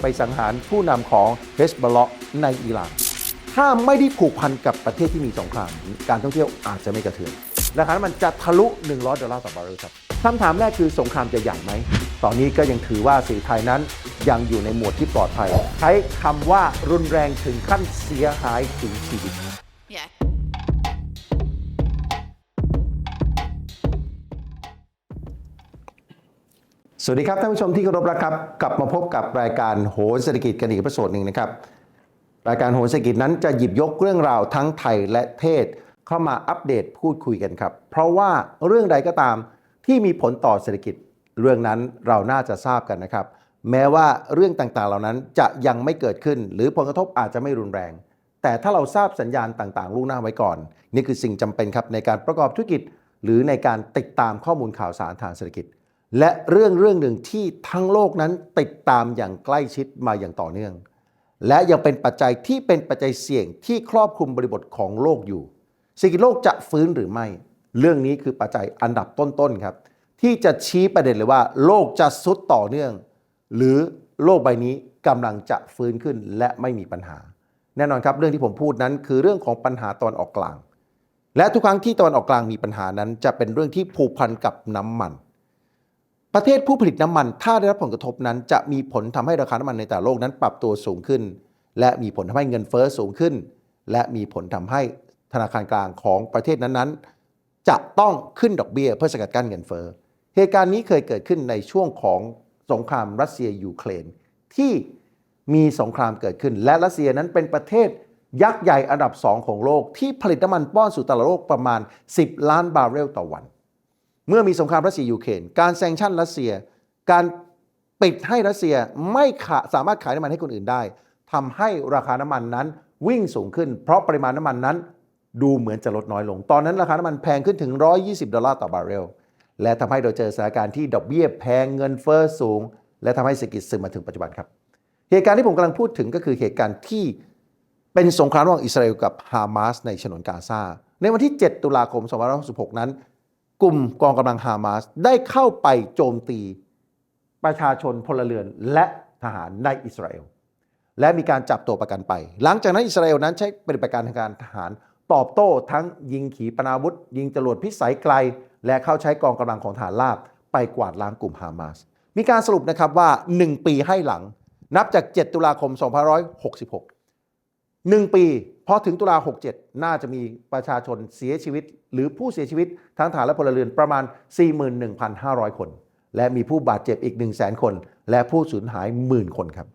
ไปสังหารผู้นำของเฮสบอลในอิหร่าน ถ้าไม่ได้ผูกพันกับประเทศที่มีสงครามการท่องเที่ยวอาจจะไม่กระเทือนราคาน้ำมันจะทะลุ 100 ดอลลาร์ต่อบาร์เรลครับคำถามแรกคือสงครามจะใหญ่ไหม ตอนนี้ก็ยังถือว่าสีไทยนั้นยังอยู่ในหมวดที่ปลอดภัย ใช้คำว่ารุนแรงถึงขั้นเสียหายถึงชีวิต สวัสดีครับท่านผู้ชมที่เคารพรักครับ กลับมาพบกับรายการโหนเศรษฐกิจกันอีกประสดหนึ่งนะครับ รายการโหนเศรษฐกิจนั้นจะหยิบยกเรื่องราวทั้งไทยและเทศเข้ามาอัปเดตพูดคุยกันครับ เพราะว่าเรื่องใดก็ตามที่มีผลต่อเศรษฐกิจเรื่องนั้นเราน่าจะทราบกันนะครับ แม้ว่าเรื่องต่างๆ เหล่านั้นจะยังไม่เกิดขึ้น หรือผลกระทบอาจจะไม่รุนแรง แต่ถ้าเราทราบสัญญาณต่างๆล่วงหน้าไว้ก่อน นี่คือสิ่งจำเป็นครับในการประกอบธุรกิจ หรือในการติดตามข้อมูลข่าวสารทางเศรษฐกิจ และเรื่องเรื่องหนึ่งที่ทั้งโลกนั้นติดตามอย่างใกล้ชิดมาอย่างต่อเนื่อง และยังเป็นปัจจัยที่เป็นปัจจัยเสี่ยงที่ครอบคลุมบริบทของโลกอยู่เศรษฐกิจโลกจะฟื้นหรือไม่ เรื่องนี้คือปัจจัยอันดับต้นๆครับ ที่จะชี้ประเด็นเลยว่า โลกจะสุดต่อเนื่อง หรือโลกใบนี้กำลังจะฟื้นขึ้นและไม่มีปัญหา แน่นอนครับเรื่องที่ผมพูดนั้นคือเรื่องของปัญหาตอนออกกลาง และทุกครั้งที่ตอนออกกลางมีปัญหานั้น จะเป็นเรื่องที่ผูกพันกับน้ำมัน ประเทศผู้ผลิตน้ำมันถ้าได้รับผลกระทบนั้น จะมีผลทำให้ราคาน้ำมันในแต่ละโลกนั้นปรับตัวสูงขึ้น และมีผลทำให้เงินเฟ้อสูงขึ้น และมีผลทำให้ธนาคารกลางของประเทศนั้นๆ จะต้องขึ้นดอกเบี้ยเพื่อสกัดกั้นเงินเฟ้อเหตุการณ์นี้เคยเกิดขึ้นในช่วงของสงครามรัสเซียยูเครนที่มีสงครามเกิดขึ้น และรัสเซียนั้นเป็นประเทศยักษ์ใหญ่อันดับสองของโลกที่ผลิตน้ำมันป้อนสู่ตลาดโลกประมาณ 10 ล้านบาร์เรลต่อวัน เมื่อมีสงครามรัสเซียยูเครนการแซงชั่นรัสเซีย การปิดให้รัสเซียไม่ขาสามารถขายน้ำมันให้คนอื่นได้ทำให้ราคาน้ำมันนั้นวิ่งสูงขึ้น เพราะปริมาณน้ำมันนั้น ดูเหมือนจะลดน้อยลง ตอนนั้นราคาน้ำมันแพงขึ้นถึง 120 ดอลลาร์ต่อบาร์เรล และทำให้เราเจอสถานการณ์ที่ดอกเบี้ยแพงเงินเฟ้อสูง และทำให้เศรษฐกิจซึมมาถึงปัจจุบันครับ เหตุการณ์ที่ผมกำลังพูดถึงก็คือเหตุการณ์ที่เป็นสงครามระหว่างอิสราเอลกับฮามาสในฉนวนกาซาในวันที่ 7 ตุลาคม 2566 นั้น กลุ่มกองกำลังฮามาสได้เข้าไปโจมตีประชาชนพลเรือนและทหารในอิสราเอล และมีการจับตัวประกันไป หลังจากนั้นอิสราเอลนั้นใช้ปฏิบัติการทางการทหารตอบโต้ทั้งยิงขีปนาวุธ ยิงจรวดพิสัยไกล และเข้าใช้กองกำลังของฐานราบ ไปกวาดล้างกลุ่มฮามาสมีการสรุปนะครับว่า 1 ปีให้หลัง นับจาก 7 ตุลาคม 2566 1 ปีพอถึงตุลา 67 น่าจะมีประชาชนเสียชีวิต หรือผู้เสียชีวิตทั้งทหารและพลเรือนประมาณ 41,500 คน และมีผู้บาดเจ็บอีก 1 0 0 0 0แสนคน และผู้สูญหายหมื่นคนครับ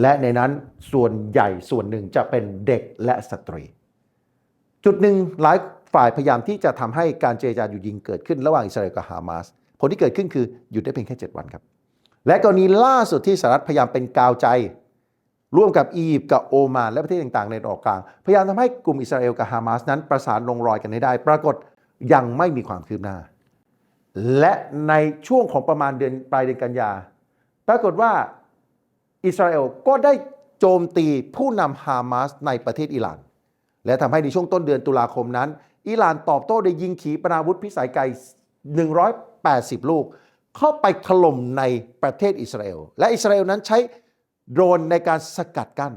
และในนั้นส่วนใหญ่ส่วนหนึ่งจะเป็นเด็กและสตรี จุดหนึ่งหลายฝ่ายพยายามที่จะทำให้การเจรจาหยุดยิงเกิดขึ้นระหว่างอิสราเอลกับฮามาสผลที่เกิดขึ้นคือหยุดได้เพียงแค่ 7 วันครับ และกรณีล่าสุดที่สหรัฐพยายามเป็นกาวใจ ร่วมกับอียิปต์กับโอมาน และประเทศต่างๆ ในตะวันออกกลาง พยายามทำให้กลุ่มอิสราเอลกับฮามาสนั้นประสานลงรอยกันให้ได้ ปรากฏยังไม่มีความคืบหน้า และในช่วงของประมาณเดือนปลายเดือนกันยา ปรากฏว่าอิสราเอลก็ได้โจมตีผู้นำฮามาสในประเทศอิหร่าน และทำให้ในช่วงต้นเดือนตุลาคมนั้น อิหร่านตอบโต้โดยยิงขีปนาวุธพิสัยไกล 180 ลูก เข้าไปถล่มในประเทศอิสราเอล และอิสราเอลนั้นใช้ โดรนในการสกัดกั้น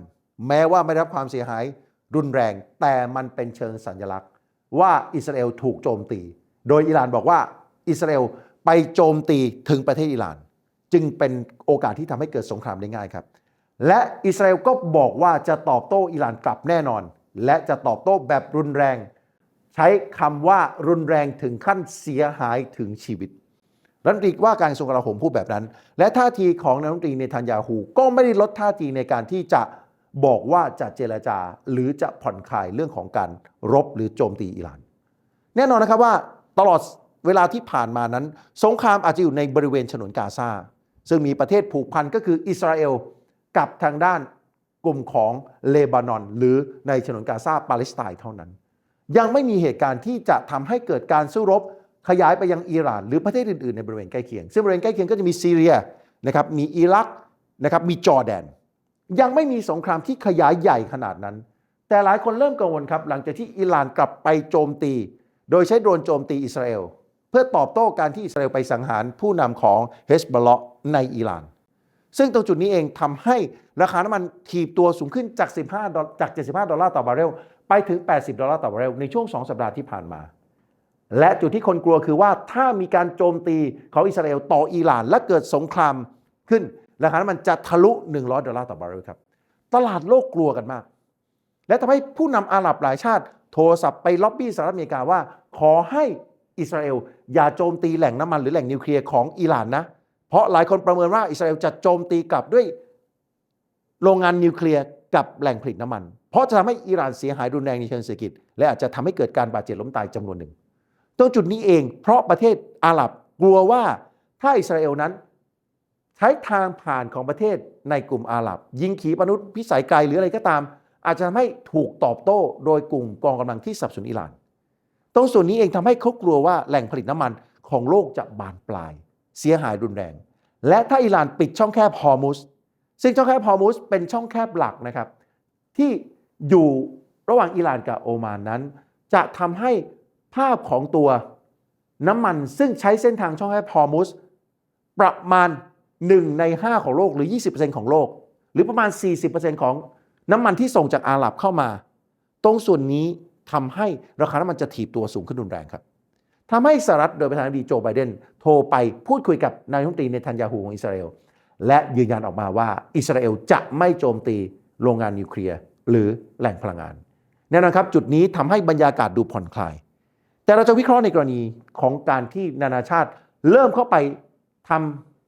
แม้ว่าไม่ได้รับความเสียหายรุนแรง แต่มันเป็นเชิงสัญลักษณ์ ว่าอิสราเอลถูกโจมตี โดยอิหร่านบอกว่าอิสราเอลไปโจมตีถึงประเทศอิหร่าน จึงเป็นโอกาสที่ทำให้เกิดสงครามได้ง่ายครับ และอิสราเอลก็บอกว่าจะตอบโต้อิหร่านกลับแน่นอน และจะตอบโต้แบบรุนแรง ใช้คำว่ารุนแรงถึงขั้นเสียหายถึงชีวิต รัฐมนตรีว่าการกระทรวงกลาโหมพูดแบบนั้น และท่าทีของนายรัฐมนตรีเนทันยาฮูก็ไม่ได้ลดท่าทีในการที่จะบอกว่าจะเจรจาหรือจะผ่อนคลายเรื่องของการรบหรือโจมตีอิหร่าน แน่นอนนะครับว่าตลอดเวลาที่ผ่านมานั้น สงครามอาจจะอยู่ในบริเวณฉนวนกาซาซึ่งมีประเทศผูกพันก็คืออิสราเอลกับทางด้านกลุ่มของเลบานอน หรือในฉนวนกาซาปาเลสไตน์เท่านั้น ยังไม่มีเหตุการณ์ที่จะทำให้เกิดการสู้รบ ขยายไปยังอิหร่าน หรือประเทศอื่นๆในบริเวณใกล้เคียง ซึ่งบริเวณใกล้เคียงก็จะมีซีเรียนะครับมีอิรักนะครับมีจอร์แดน ยังไม่มีสงครามที่ขยายใหญ่ขนาดนั้น แต่หลายคนเริ่มกังวลครับ หลังจากที่อิหร่านกลับไปโจมตี โดยใช้โดรนโจมตีอิสราเอลเพื่อตอบโต้การที่อิสราเอลไปสังหารผู้นำของเฮสบอลในอิหร่าน ซึ่งตรงจุดนี้เองทำให้ราคาน้ำมันถีบตัวสูงขึ้นจาก 15ดอลจาก 75 ดอลลาร์ต่อบาร์เรลไปถึง 80 ดอลลาร์ต่อบาร์เรลในช่วง 2 สัปดาห์ที่ผ่านมา และจุดที่คนกลัวคือว่าถ้ามีการโจมตีของอิสราเอลต่ออิหร่าน และเกิดสงครามขึ้นราคาน้ำมันจะทะลุ 100 ดอลลาร์ต่อบาร์เรลครับ ตลาดโลกกลัวกันมาก และทำให้ผู้นำอาหรับหลายชาติ โทรศัพท์ไปล็อบบี้สหรัฐอเมริกาว่า ขอให้อิสราเอลอย่าโจมตีแหล่งน้ำมันหรือแหล่งนิวเคลียร์ของอิหร่านนะ เพราะหลายคนประเมินว่าอิสราเอลจะโจมตีกลับด้วยโรงงานนิวเคลียร์กับแหล่งผลิตน้ำมัน เพราะจะทำให้อิหร่านเสียหายรุนแรงในเชิงเศรษฐกิจ และอาจจะทำให้เกิดการบาดเจ็บล้มตายจำนวนหนึ่ง ตรงจุดนี้เอง เพราะประเทศอาหรับกลัวว่าถ้าอิสราเอลนั้น ใช้ทางผ่านของประเทศในกลุ่มอาหรับ ยิงขีปนาวุธพิสัยไกลหรืออะไรก็ตาม อาจจะทำให้ถูกตอบโต้โดยกลุ่มกองกำลังที่สนับสนุนอิหร่าน ตรงส่วนนี้เองทำให้เขากลัวว่าแหล่งผลิตน้ำมันของโลกจะบานปลาย เสียหายรุนแรง และถ้าอิหร่านปิดช่องแคบฮอร์มุสซึ่งช่องแคบฮอร์มุสเป็นช่องแคบหลักนะครับ ที่อยู่ระหว่างอิหร่านกับโอมานนั้น จะทำให้ ภาพของตัวน้ำมันซึ่งใช้เส้นทางช่องแคบฮอร์มุสประมาณ 1 ใน 5 ของโลกหรือ 20%ของโลก หรือประมาณ 40%ของน้ำมันที่ส่งจากอาหรับเข้ามา ตรงส่วนนี้ทำให้ราคาน้ำมันจะถีบตัวสูงขึ้นรุนแรงครับทำให้สหรัฐโดยประธานาธิบดีโจไบเดนโทรไปพูดคุยกับนายกรัฐมนตรีเนทันยาฮูของอิสราเอลและยืนยันออกมาว่าอิสราเอลจะไม่โจมตีโรงงานนิวเคลียร์หรือแหล่งพลังงานแน่นอนครับจุดนี้ทำให้บรรยากาศดูผ่อนคลาย แต่เราจะวิเคราะห์ในกรณีของการที่นานาชาติ เริ่มเข้าไปท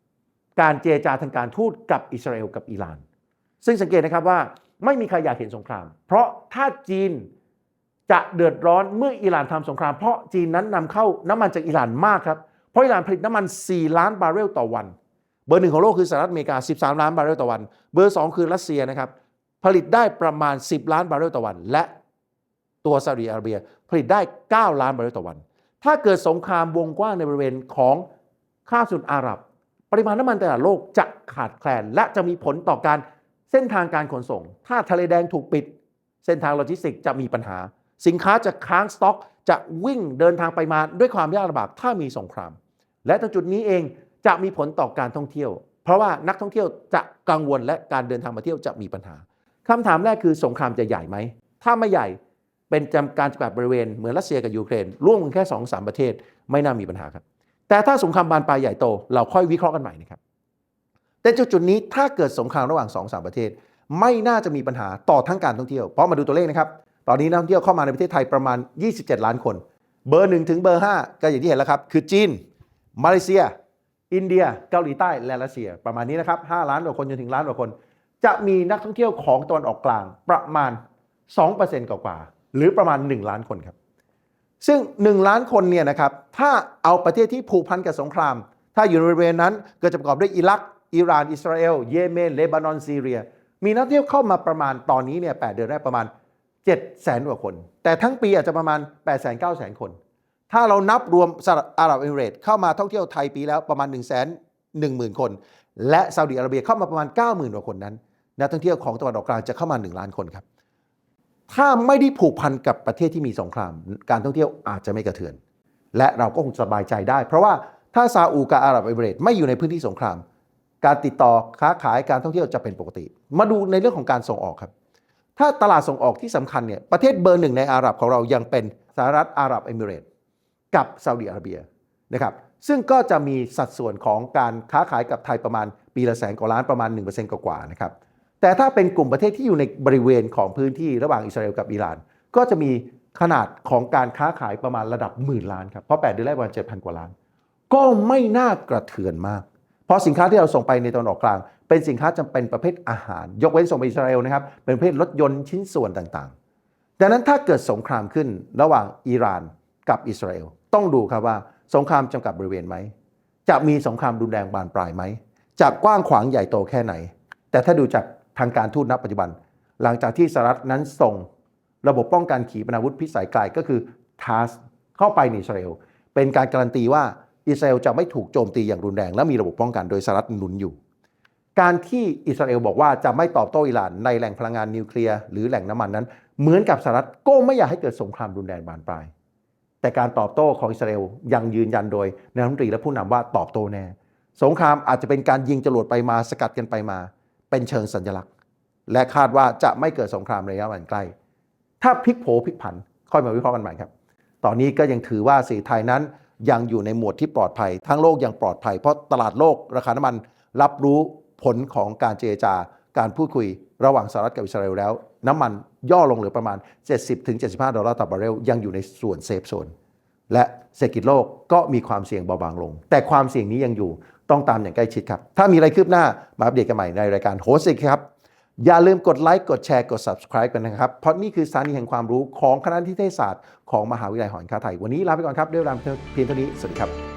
ำการเจรจาทางการทูตกับอิสราเอลกับอิหร่าน ซึ่งสังเกตนะครับว่าไม่มีใครอยากเห็นสงคราม เพราะถ้าจีนจะเดือดร้อนเมื่ออิหร่านทำสงคราม เพราะจีนนั้นนำเข้าน้ำมันจากอิหร่านมากครับเพราะอิหร่านผลิตน้ำมัน 4 ล้านบาร์เรลต่อวัน เบอร์หนึ่งของโลกคือสหรัฐอเมริกา 13 ล้านบาร์เรลต่อวัน เบอร์ 2 คือรัสเซียนะครับผลิตได้ประมาณ 10 ล้านบาร์เรลต่อวัน และ ตัวซาอุดิอาระเบียผลิตได้ 9 ล้านบาร์เรลต่อวัน ถ้าเกิดสงครามวงกว้างในบริเวณของคาบสมุทรอาหรับ ปริมาณน้ำมันตลาดโลกจะขาดแคลน และจะมีผลต่อการเส้นทางการขนส่ง ถ้าทะเลแดงถูกปิด เส้นทางโลจิสติกจะมีปัญหา สินค้าจะค้างสต็อก จะวิ่งเดินทางไปมาด้วยความยากลำบากถ้ามีสงคราม และตรงจุดนี้เองจะมีผลต่อการท่องเที่ยว เพราะว่านักท่องเที่ยวจะกังวลและการเดินทางมาเที่ยวจะมีปัญหาคำถามแรกคือสงครามจะใหญ่ไหม ถ้าไม่ใหญ่ เป็นจำการจำกัดบริเวณเหมือนรัสเซียกับยูเครน ร่วมกันแค่2อสประเทศไม่น่ามีปัญหาครับ แต่ถ้าสงครามบานปลายใหญ่โต เราค่อยวิเคราะห์กันใหม่นะครับ แต่จุดจุดนี้ถ้าเกิดสงครามระหว่าง2อสประเทศ ไม่น่าจะมีปัญหาต่อทั้งการท่องเที่ยว เพราะมาดูตัวเลขนะครับ ตอนนี้นักท่องเที่ยวเข้ามาในประเทศไทยประมาณ 27 ล้านคน เบอร์1ถึงเบอร์5ก็อย่างที่เห็นแล้วครับ คือจีน มาเลเซีย อินเดีย เกาหลีใต้ และรัสเซีย ประมาณนี้นะครับ5ล้านกว่าคนจนถึงล้านกว่าคน จะมีนักท่องเที่ยวของตะวันออกกลางประมาณ 2%กว่า หรือประมาณ 1 ล้านคนครับ ซึ่ง 1 ล้านคนเนี่ยนะครับถ้าเอาประเทศที่ผูกพันกับสงคราม ถ้าอยู่ในบริเวณนั้นก็จะประกอบด้วยอิรัก อิหร่าน อิสราเอล เยเมนเลบานอนซีเรีย มีนักท่องเที่ยวเข้ามาประมาณตอนนี้เนี่ย8เดือนแรกประมาณ7แสนกว่าคน แต่ทั้งปีอาจจะประมาณ8 9 0 0 0 0 คน ถ้าเรานับรวมสหรัฐอาหรับเอมิเรตเข้ามาท่องเที่ยวไทยปีแล้วประมาณ 1 1 0 0 0 0 คน และซาอุดิอาระเบียเข้ามาประมาณ 90,000กว่าคนนั้นนักท่องเที่ยวของตะวันออกกลางจะเข้ามา 1 ล้านคนครับ ถ้าไม่ได้ผูกพันกับประเทศที่มีสงคราม การท่องเที่ยวอาจจะไม่กระเทือน และเราก็คงสบายใจได้ เพราะว่าถ้าซาอุกับอาหรับเอมิเรตไม่อยู่ในพื้นที่สงคราม การติดต่อค้าขายการท่องเที่ยวจะเป็นปกติ มาดูในเรื่องของการส่งออกครับ ถ้าตลาดส่งออกที่สำคัญเนี่ยประเทศเบอร์หนึ่งในอาหรับของเรายังเป็นสหรัฐอาหรับเอมิเรตกับซาอุดิอาระเบียนะครับซึ่งก็จะมีสัดส่วนของการค้าขายกับไทยประมาณปีละแสนกว่าล้านประมาณ 1%กว่าๆนะครับ แต่ถ้าเป็นกลุ่มประเทศที่อยู่ในบริเวณของพื้นที่ระหว่างอิสราเอลกับอิหร่าน ก็จะมีขนาดของการค้าขายประมาณระดับหมื่นล้านครับเพราะ8เดือนแรกประมาณ7,000 กว่าล้าน ก็ไม่น่ากระเทือนมาก เพราะสินค้าที่เราส่งไปในตะวันออกกลาง เป็นสินค้าจำเป็นประเภทอาหาร ยกเว้นส่งไปอิสราเอลนะครับเป็นประเภทรถยนต์ชิ้นส่วนต่างๆ ดังนั้นถ้าเกิดสงครามขึ้นระหว่างอิหร่านกับอิสราเอลต้องดูครับว่าสงครามจำกัดบริเวณไหมจะมีสงครามรุนแรงบานปลายไหมจะกว้างขวางใหญ่โตแค่ไหน แต่ถ้าดูจาก ทางการทูตณปัจจุบัน หลังจากที่สหรัฐนั้นส่งระบบป้องกันขีปนาวุธพิสัยไกลก็คือทาสเข้าไปในอิสราเอลเป็นการการันตีว่าอิสราเอลจะไม่ถูกโจมตีอย่างรุนแรง และมีระบบป้องกันโดยสหรัฐหนุนอยู่ การที่อิสราเอลบอกว่าจะไม่ตอบโต้อิหร่านในแหล่งพลังงานนิวเคลียร์หรือแหล่งน้ำมันนั้น เหมือนกับสหรัฐก็ไม่อยากให้เกิดสงครามรุนแรงบานปลาย แต่การตอบโต้ของอิสราเอลยังยืนยันโดยนายรัฐมนตรีและผู้นำว่าตอบโต้แน่ สงครามอาจจะเป็นการยิงจรวดไปมาสกัดกันไปมา เป็นเชิงสัญลักษณ์ และคาดว่าจะไม่เกิดสงครามระยะวันใกล้ ถ้าพลิกโผพลิกผัน ค่อยมาวิเคราะห์กันใหม่ครับ ตอนนี้ก็ยังถือว่าสีไทยนั้นยังอยู่ในหมวดที่ปลอดภัย ทั้งโลกยังปลอดภัย เพราะตลาดโลกราคาน้ำมันรับรู้ผลของการเจรจาการพูดคุยระหว่างสหรัฐกับอิสราเอลแล้ว น้ำมันย่อลงเหลือประมาณ 70-75 ดอลลาร์ต่อบาร์เรลยังอยู่ในส่วนเซฟโซนและเศรษฐกิจโลกก็มีความเสี่ยงเบาบางลง แต่ความเสี่ยงนี้ยังอยู่ ต้องตามอย่างใกล้ชิดครับ ถ้ามีอะไรคืบหน้ามาอัปเดตกันใหม่ในรายการโฮสต์ครับ อย่าลืมกดไลค์กดแชร์กด subscribe กันนะครับ เพราะนี่คือสถานีแห่งความรู้ของคณะนิเทศศาสตร์ของมหาวิทยาลัยหอการค้าไทย วันนี้ลาไปก่อนครับด้วยเวลาเพียงเท่านี้ สวัสดีครับ